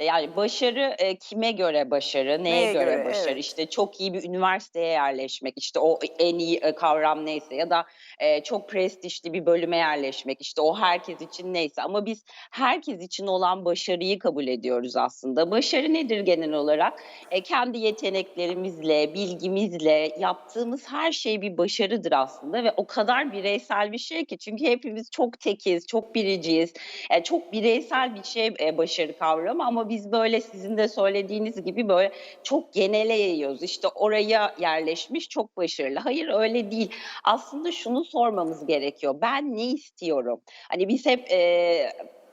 E, yani başarı, eee, kime göre başarı, neye Neye göre göre? başarı? Evet. İşte çok iyi bir üniversiteye yerleşmek, işte o en iyi, eee, kavram neyse ya da, eee, çok prestijli bir bölüme yerleşmek, işte o herkes için neyse ama biz herkes için olan başarıyı kabul ediyoruz aslında. Başarı nedir genel olarak? Eee, kendi yeteneklerimizle, bilgimizle yaptığımız her şey bir başarıdır aslında ve o kadar bireysel bir şey ki çünkü hepimiz çok tekiz, çok biriciyiz. Eee, çok bireysel bir şey, eee, başarı kavramı ama biz böyle sizin de söylediğiniz gibi böyle çok genele yayıyoruz. İşte oraya yerleşmiş, çok başarılı. Hayır öyle değil. Aslında şunu sormamız gerekiyor. Ben ne istiyorum? Hani biz hep, eee,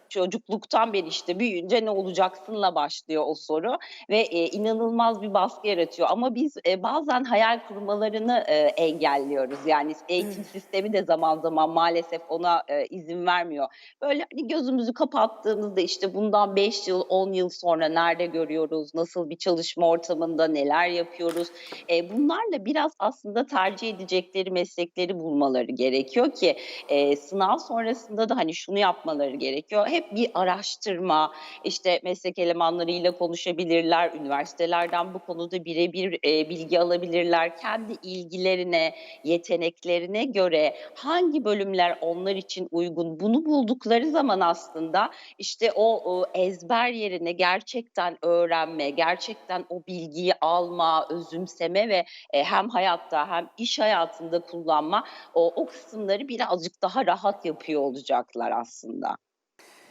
çocukluktan beri işte büyüyünce ne olacaksınla başlıyor o soru ve, eee, inanılmaz bir baskı yaratıyor ama biz, eee, bazen hayal kurmalarını, eee, engelliyoruz. Yani eğitim sistemi de zaman zaman maalesef ona, eee, izin vermiyor. Böyle, hani, gözümüzü kapattığımızda işte bundan 5 yıl, 10 yıl sonra nerede görüyoruz, nasıl bir çalışma ortamında neler yapıyoruz? Eee, bunlarla biraz aslında tercih edecekleri meslekleri bulmaları gerekiyor ki, eee, sınav sonrasında da, hani, şunu yapmaları gerekiyor. Hep bir araştırma, işte meslek elemanlarıyla konuşabilirler, üniversitelerden bu konuda bire bir, eee, bilgi alabilirler. Kendi ilgilerine, yeteneklerine göre hangi bölümler onlar için uygun? Bunu buldukları zaman aslında işte o, ııı, ezber yerine gerçekten öğrenme, gerçekten o bilgiyi alma, özümseme ve, eee, hem hayatta hem iş hayatında kullanma, o o kısımları birazcık daha rahat yapıyor olacaklar aslında.